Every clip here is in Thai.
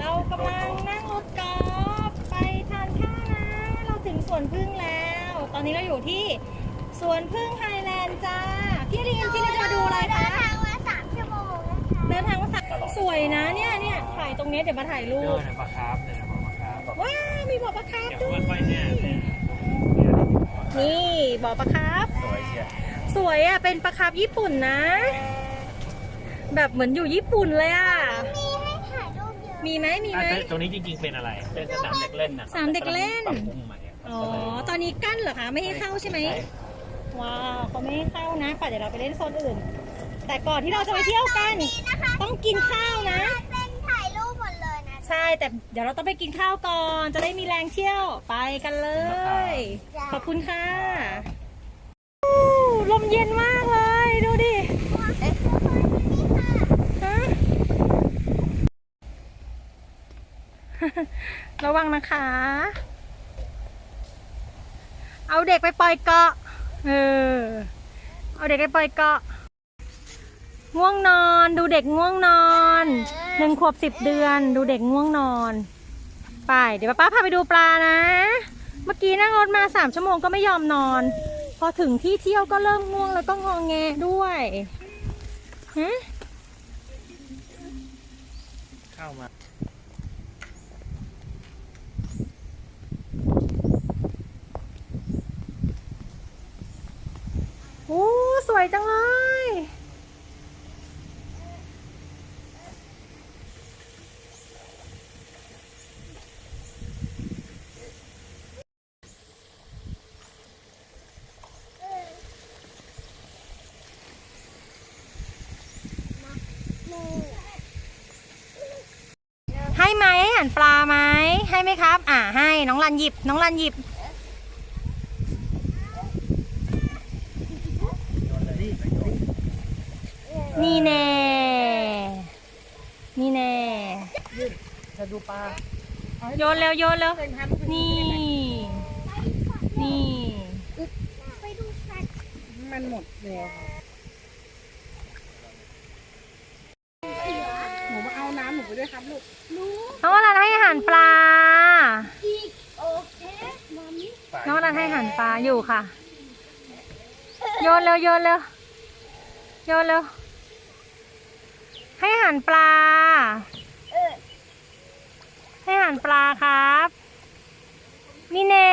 เรากำลังนั่งรถกอล์ฟไปทานข้าวนะ เราถึงสวนพึ่งแล้ว ตอนนี้เราอยู่ที่สวนพึ่งไฮแลนด์จ้า พี่ลินพี่ลินจะมาดูอะไรเดิคะนทางมาสามชั่วโมงนะคะเดินทางมาสักสวยนะเนี่ยเนี่ยถ่ายตรงนี้เดี๋ยวมาถ่ายรูเดิปนปลาคาร์ฟเดินปลาคาร์ฟแบบว้าวมีบ่อปลาคาร์ฟเดี๋ยวด้วยค่อยๆเนี่ยเนี่ยนี่บ่อปลาคาร์ฟสวยเชียวสวยอะเป็นปลาคาร์ฟญี่ปุ่นนะ แบบเหมือนอยู่ญี่ปุ่นเลยอะ มีไหมมีไหมอะตรงนี้จริงๆเป็นอะไร เป็นสนามเด็กเล่นนะสนามเด็กเล่น ปรับปรุงใหม่ะอ๋อ ตอนนี้กั้นเหรอคะ ไม่ให้เข้าใช่ไหม ว้าวเขาไม่ให้เข้านะป่ะเดี๋ยวเราไปเล่นโซนอื่น แต่ก่อนที่เราจะไปเที่ยวกันนี่นะคะต้องกินข้าวนะ เป็นถ่ายรูปหมดเลยนะ ใช่ แต่เดี๋ยวเราต้องไปกินข้าวก่อน จะได้มีแรงเที่ยว ไปกันเลย ขอบคุณค่ะอู้ลมเย็นมากเลย ดูดิ เอ๊ะนี่ค่ะ ฮะ ระวังนะคะ เอาเด็กไปปล่อยเกาะ เออ เอาเด็กไปปล่อยเกาะ ง่วงนอน ดูเด็กง่วงนอน หนึ่งขวบสิบเดือน ดูเด็กง่วงนอน ไป เดี๋ยวป้าพาไปดูปลานะ เมื่อกี้นั่งรถมาสามชั่วโมงก็ไม่ยอมนอน พอถึงที่เที่ยวก็เริ่มง่วงแล้วก็งองแงด้วยฮะเข้ามา โอ้ สวยจังเลย ให้ไหมให้อาหันปลาไหมให้ไหมครับ อ่าให้น้องรันหยิบ น้องรันหยิบ นี่แน่ นี่แน่ จะดู ปลาโยนเร็วโยนเร็วนี่ นี่ไปดูสัตว์มันหมดแล้วค่ะหนูมาเอาน้ำหนูไปด้วยครับลูกน้องวรันให้อาหารปลาอีกโอเคมามิน้องวรันให้อาหารปลาอยู่ค่ะ โยนเร็วโยนเร็วโยนเร็วให้อาหารปลาเออ ให้อาหารปลาครับ นี่แน่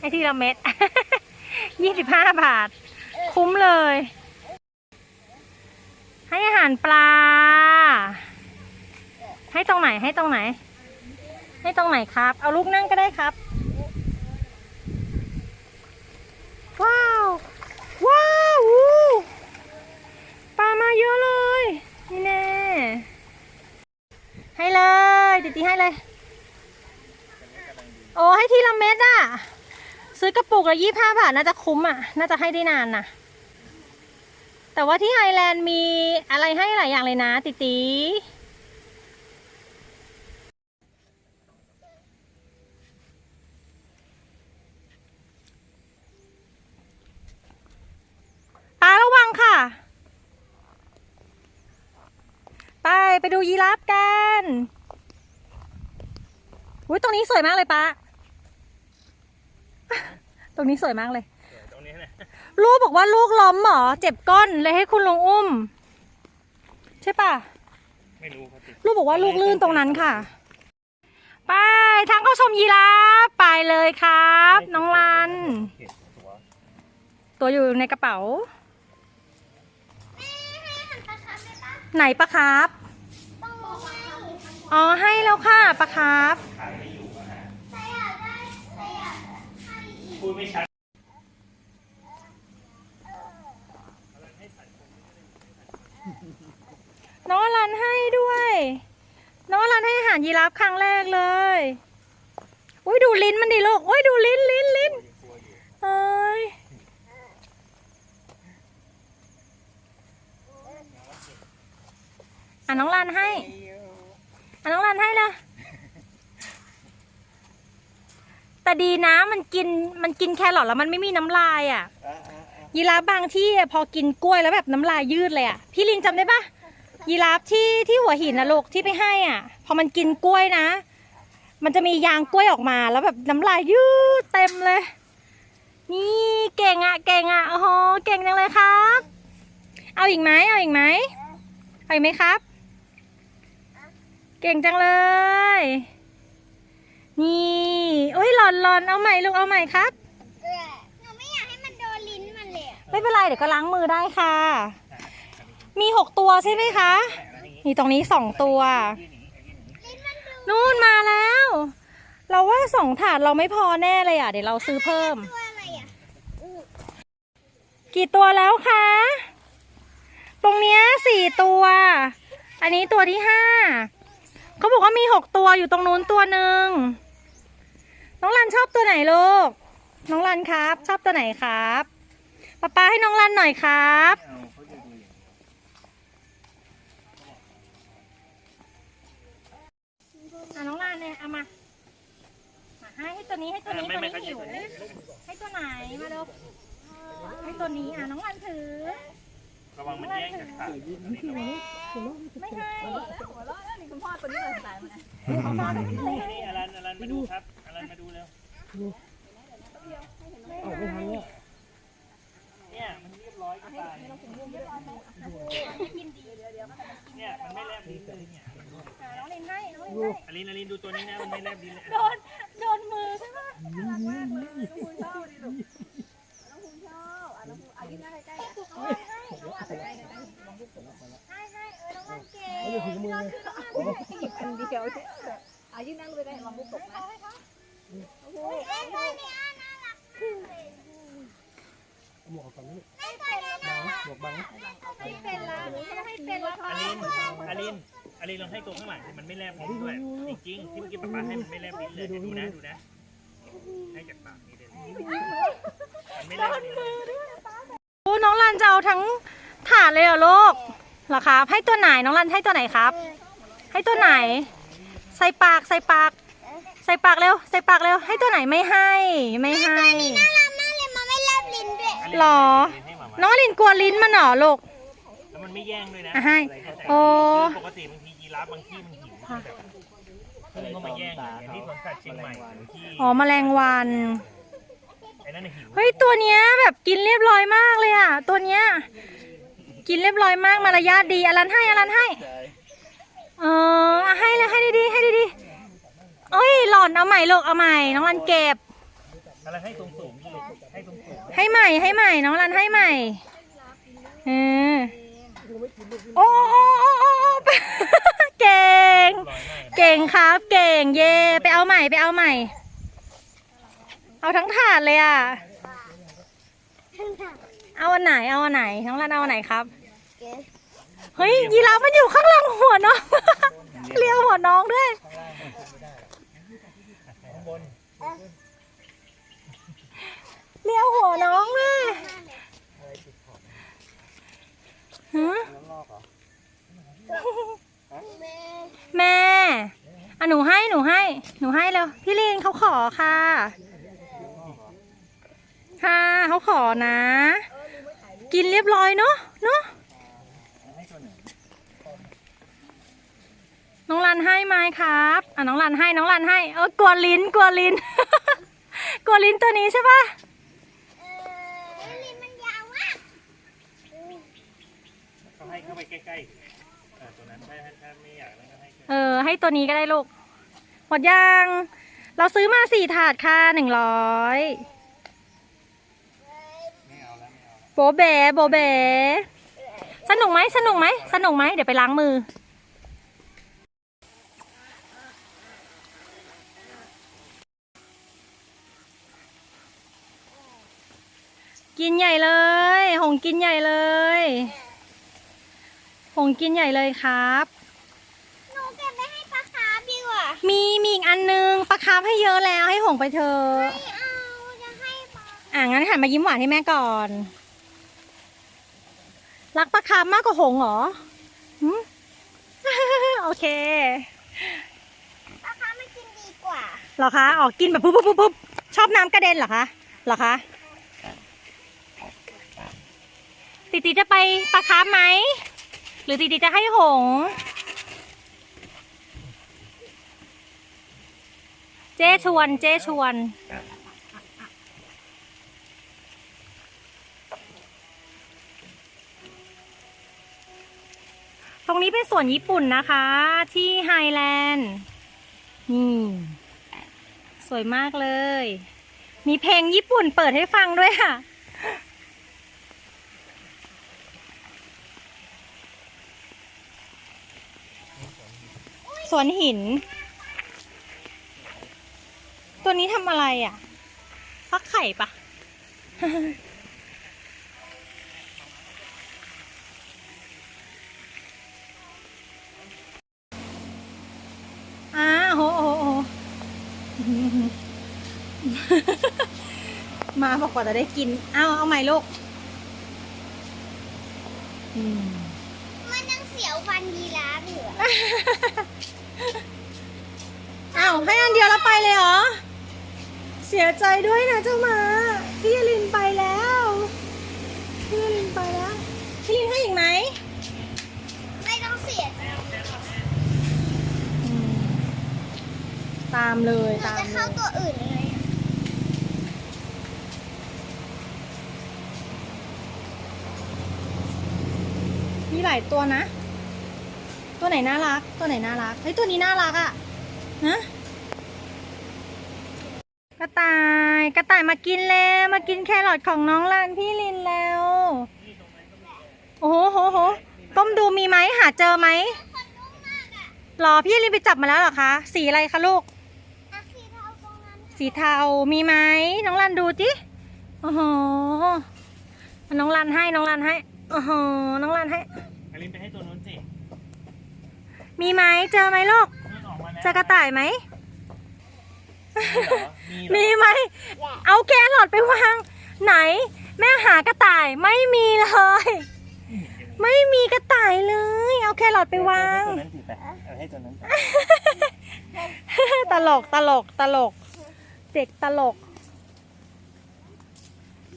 ไอ้ทีละเม็ดยี่สิบห้าบาท คุ้มเลย ให้อาหารปลา ให้ตรงไหนให้ตรงไหน ให้ตรงไหนครับ เอาลูกนั่งก็ได้ครับ ว้าว ว้าวปลามาเยอะเลย นี่แน่ ให้เลยติตีให้เลย โอ้ให้ทีละเม็ดอะ ซื้อกระปุกละยี่ห้าบาทน่าจะคุ้มอะ น่าจะให้ได้นานนะแต่ว่าที่ไฮแลนด์มีอะไรให้หลายอย่างเลยนะ ติตีปลาระวังค่ะ ไปไปดูยีราฟกันอุ้ยตรงนี้สวยมากเลยป้าตรงนี้สวยมากเลย ตรงนี้นะลูกบอกว่าลูกล้มเหรอ เจ็บก้นเลยให้คุณลุงอุ้ม ใช่ปะไม่รู้เขาติดลูกบอกว่าลูกลื่นตรงนั้นค่ะ ไปทางเข้าชมยีราฟไปเลยครับ น้องรันเห็นตัวตัวอยู่ในกระเป๋า ไหนปะครับ อ๋อให้แล้วค่ะปะครับพูดไม่ชัดน้องรันให้ด้วย น้องรันให้อาหารยีราฟครั้งแรกเลย อุ้ยดูลิ้นมันดิลูก อุ้ยดูลิ้นลิ้นลิ้นเอ้ย อะน้องรันให้อะน้องรันให้ละแต่ดีนะมันกินมันกินแครอทแล้วมันไม่มีน้ำลายอะยีราฟบางที่พอกินกล้วยแล้วแบบน้ำลายยืดเลยอะพี่ลิงจำได้ปะยีราฟที่ที่หัวหินนะลูกที่ไปให้อะ พอมันกินกล้วยนะ มันจะมียางกล้วยออกมาแล้วแบบน้ำลายยืดเต็มเลย นี่เก่งอะเก่งอะโอ้โหเก่งจังเลยครับ เอาอีกไหมเอาอีกไหมเอาอีกไหมครับ เก่งจังเลย นี่โอ้ยหลอนหลอนเอาใหม่ลูกเอาใหม่ครับหนูไม่อยากให้มันโดนลิ้นมันเลยอะไม่เป็นไรเดี๋ยวก็ล้างมือได้ค่ะ มีหกตัวใช่ไหมคะ นี่ตรงนี้สองตัวลิ้นมันดูนู่นมาแล้ว เราว่าสองถาดเราไม่พอแน่เลยอะ เดี๋ยวเราซื้อเพิ่ม ตัวอะไรอะอู้กี่ตัวแล้วคะ ตรงเนี้ยสี่ตัว อันนี้ตัวที่ห้า เขาบอกว่ามีหกตัวอยู่ตรงนู้นตัวหนึ่งน้องรันชอบตัวไหนลูก น้องรันครับ ชอบตัวไหนครับป๊าป๊าให้น้องรันหน่อยครับเอาเขาจะดูอย่างนี้อะน้องรันเนี่ยเอามามาให้ให้ตัวนี้ให้ตัวนี้ไม่ตัวไม่นี้เขาจะหิวดูอย่างนี้ให้ตัวไหนมาเร็วให้ตัวนี้อะน้องรันถือระวังมันแย่งจากขาไม่ไม่ให้ นี่อลันอลันมาดูครับอลันมาดูเร็วออกไปทางเนี้ยเนี่ยมันเรียบร้อยจะตายเนี่ยมันไม่แลบลิ้นเลยเนี่ยน้องลินให้น้องลินให้อลินอลินดูตัวนี้นะมันไม่แลบลิ้นเลยโดนโดนมือใช่ปะให้ให้เออน้องรันเก่งเอาอยู่ถึงมือเลยอุ้ยไอ้ตัวเนี้ยน่ารักมากเลยเอาหมวกออกก่อนนะลูกไอ้ตัวเนี้ยน่ารักหมวกบังให้เป็นละให้เป็นละอลินอลินอลินลองให้ตัวข้างหลังมันไม่แลบลิ้นด้วยจริงๆที่เมื่อกี้ป๊าป๊าให้มันไม่แลบลิ้นเลยดูนะดูนะให้จากปากนี่เลยมันไม่แลบลิ้นเลยโอ้น้องรันจะเอาทั้งถาดเลยเหรอลูกเหรอครับให้ตัวไหนน้องรันให้ตัวไหนครับ ให้ตัวไหน ใส่ปากใส่ปาก ใส่ปากเร็ว ใส่ปากเร็ว ให้ตัวไหนไม่ให้ ไม่ให้น่ารักมากเลยมันไม่แลบลิ้นด้วยอลินหรอลิ้นให้หมามาน้องลินกลัวลิ้นมันเหรอลูกแล้วมันไม่แย่งด้วยนะอะให้ะไรก็แต่โอ้คือปกติบางทียีราฟบางที่มันหิวมันแบบพุ่งเข้ามาแย่งอย่างที่สวนสัตว์เชียงใหม่หรือที่อ๋อแมลงวันไอ้นั่นน่ะหิวเฮ้ยตัวเนี้ยแบบกินเรียบร้อยมากเลยอะตัวเนี้ยกินเรียบร้อยมากมารยาทดีอลันให้อลันให้เอออะให้เลยให้ดีๆให้ดีๆเอ้ยหล่อนเอาใหม่ลูกเอาใหม่น้องรันเก็บ อะไรให้สูงสูงๆลูกให้สูงสูงให้ใหม่ให้ใหม่น้องรันให้ใหม่เออโอ้โอ้โอ้โอ้โอ้เก่งร้อยมากเก่งครับเก่งเย่ไปเอาใหม่ไปเอาใหม่ เอาทั้งถาดเลยอะเอาอันไหนเอาอันไหนน้องรันเอาอันไหนครับ เเฮ้ยยีราฟมันอยู่ข้างหลังหัวน้อง เลี้ยวหัวน้องด้วยเลี้ยวหัวน้องด้วยฮะแม่อะหนูให้หนูให้ หนูให้แล้วพี่ลินเขาขอค่ะ ค่ะเขาขอนะ กินเรียบร้อยเนาะเนาะ น้องรันให้ไหมครับ อะน้องรันให้น้องรันให้ เออกลัวลิ้นกลัวลิ้น กลัวลิ้นตัวนี้ใช่ปะเออลิ้นมันยาวมากเขาให้เข้าไปใกล้ๆเออตัวนั้นถ้าถ้าไม่อยากแล้วก็ให้แค่เออ ให้ตัวนี้ก็ได้ลูก หมดยัง เราซื้อมาสี่ถาดค่ะหนึ่งร้อยไม่เอาแล้วไม่เอาแล้วโบเบ๋โบเบ๋สนุกไหมสนุกไหมสนุกไหมเดี๋ยวไปล้างมือ กินใหญ่เลย หงกินใหญ่เลย หงกินใหญ่เลยครับ หนูเก็บไว้ให้ปลาคาร์ฟดีกว่ามีมีอีกอันนึงปลาคาร์ฟให้เยอะแล้วให้หงไปเถอะไม่เอาจะให้ปลาอะงั้นหันมายิ้มหวานให้แม่ก่อน รักปลาคาร์ฟมากกว่าหงเหรอหืม โอเคปลาคาร์ฟไม่กินดีกว่าเหรอคะ ออกกินแบบปุ๊บปุ๊บปุ๊บปุ๊บชอบน้ำกระเด็นเหรอคะ เหรอคะ ติติจะไปปลาคาร์ฟไหม หรือตีตีจะให้หง เจ๊ชวน เจ๊ชวน ตรงนี้เป็นสวนญี่ปุ่นนะคะ ที่ไฮแลนด์ นี่ สวยมากเลย มีเพลงญี่ปุ่นเปิดให้ฟังด้วยค่ะ วนหิน ตัวนี้ทำอะไรอะ ฟักไข่ปะอ่าโหโหโหมาบอกว่าจะได้กิน เอาเอาใหม่ลูก อืมมันยังเสียวฟันยีราฟอยู่อะ อ้าวให้อัน เดียวแล้วไปเลยเหรอ เสียใจด้วยนะเจ้าหมา พี่ลินไปแล้ว พี่ลินไปแล้ว พี่ลินให้อีกไหม ไม่ต้องเสียใจอืมตามเลยเราตามจะเลเข้ายตัวอื่นเลยอะมีหลายตัวนะ ตัวไหนน่ารัก ตัวไหนน่ารัก เฮ้ยตัวนี้น่ารักอะ่ะ ฮะ กระต่าย กระต่ายมากินแล้วมากินแครอทของน้องลานพี่ลินแล้ว โอ้โหโหโหก้มดูมีไหมหาเจอไหมหรอพี่ลินไปจับมาแล้วเหรอคะ สีอะไรคะลูกอะสีเทาตรงนั้นสีเทามีไหมน้องลันดูจิโอ้โหน้องลันให้น้องลันให้โอ้โหน้องลันให้อลินไปให้ตัวนู้นสิมีไหมเจอไหมลูกนู่นออกมาแล้วเจอกระต่ายไหม มีเหรอมีเหรอมีไหม เอาแครอทไปวาง ไหน แม่หากระต่ายไม่มีเลย ไม่มีกระต่ายเลย เอาแครอทไปวางตัวนั้นสิไปเอาให้ตัวนั้นไปตลกตลกตลก เด็กตลก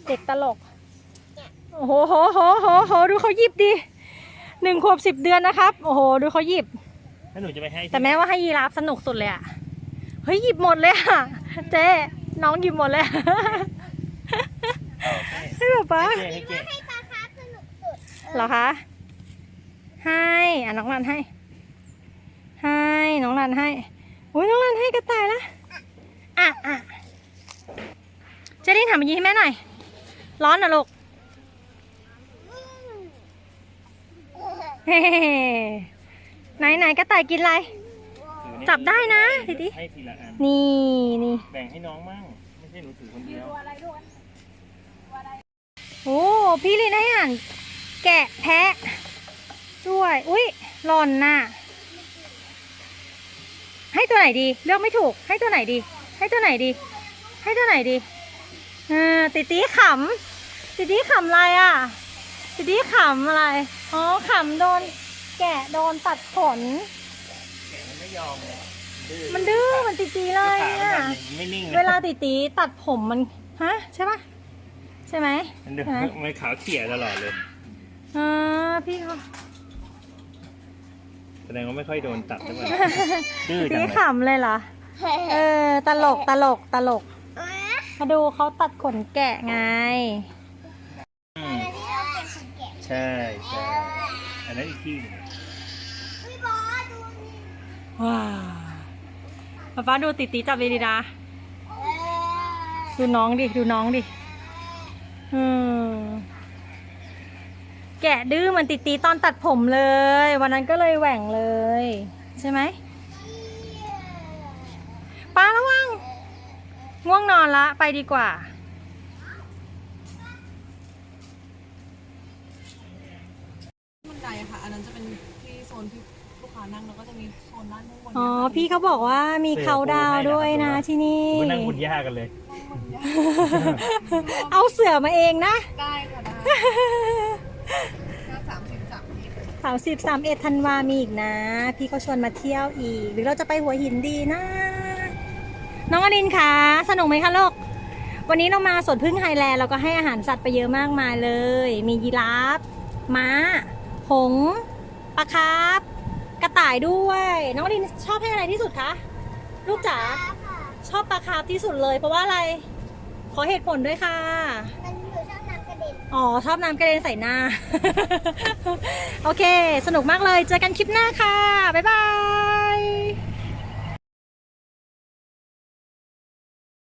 เด็กตลก โอ้โหโหโหโหโหดูเขาหยิบดิหนึ่งขวบสิบเดือนนะครับ โอ้โห ดูเขาหยิบถ้าหนูจะไปให้แต่แม้ว่าให้ยีราฟสนุกสุดเลยอะ เฮ้ยหยิบหมดเลยอะเจ๊น้องหยิบหมดเลยอะให้ป๊าป๊าให้เจ๊ให้เจ๊ให้ปลาคาร์ฟสนุกสุดเหรอคะให้อะน้องรันให้ให้น้องรันให้อุ้ยน้องรันให้กระต่ายละอะอะเจดี้ทำอย่างนี้ให้แม่หน่อย ร้อนนะลูกเฮ้ไหนไหนกระต่ายกินอะไรถือนี่ จับได้นะดิดิให้ทีละอันนี่นี่แบ่งให้น้องมั่งไม่ใช่หนูถือคนเดียวโอ้พี่ลินให้อ่านแกะแพะ ด้วย อุ้ยหล่อนน่ะ ให้ตัวไหนดีเลือกไม่ถูก ให้ตัวไหนดี ให้ตัวไหนดี ให้ตัวไหนดีเออติตีขำติตีขำอะไรอะติตีขำอะไร อ๋อขำโดนแกะโดนตัดขนมันไม่ ยอมเลยดื้อมันดื้อมันติตีเลยขามันอะ ทำอย่างนี้ไม่นิ่งนะเวลาติตีตัดผมมันฮะใช่ปะใช่ไหมมันดื้อใช่ไหมมันขาวเขี่ยตลอดเลย อ่าพี่เขาแสดงว่าไม่ค่อยโดนตัดใช่ไหมดื้อจังพี่เลยขำเลยเหรอ เออ ตลกตลกตลกเอ๊ะมาดูเขาตัดขนแกะไง อืมอันนี้เราเป็นขนแกะใช่ใช่อันนั้นอีกที่หนึ่งพี่บอสดูนี่ ว้าวป๊าป๊าดูติตีจับดีๆนะดูน้องดิ ดูน้องดิอืมแกะดื้อเหมันติตีตอนตัดผมเลย วันนั้นก็เลยแหว่งเลย ใช่ไหมป้าระวัง ง่วงนอนละ ไปดีกว่าบันไดอะค่ะ อันนั้นจะเป็นที่โซนที่ ลูกค้านั่งแล้วก็จะมีโซนด้านข้างบนอ๋อ พี่เขาบอกว่ามีเขาดาวน์ด้วยนะที่นี่ก็นั่งบุญยากันเลย เอาเสือมาเองนะ ได้ค่ะได้ถ้าสามสิบสามสิบสามสิบสามเอ็ดธันวามีอีกนะ พี่เขาชวนมาเที่ยวอีก หรือเราจะไปหัวหินดีนะ น้องอดินคะสนุกไหมคะลูกวันนี้เรามาสวนพึ่งไฮแลนด์เราก็ให้อาหารสัตว์ไปเยอะมากมายเลย มียีราฟม้า หงส์ปลาคาร์ฟ กระต่ายด้วย น้องลินชอบให้อะไรที่สุดคะ ลูกจ๋าค่ะชอบปลาคาร์ฟที่สุดเลย เพราะว่าอะไร ขอเหตุผลด้วยค่ะ มันหนูชอบน้ำกระเด็น อ๋อ ชอบน้ำกระเด็นใส่หน้า โอเค สนุกมากเลย เจอกันคลิปหน้าค่ะ บ๊ายบาย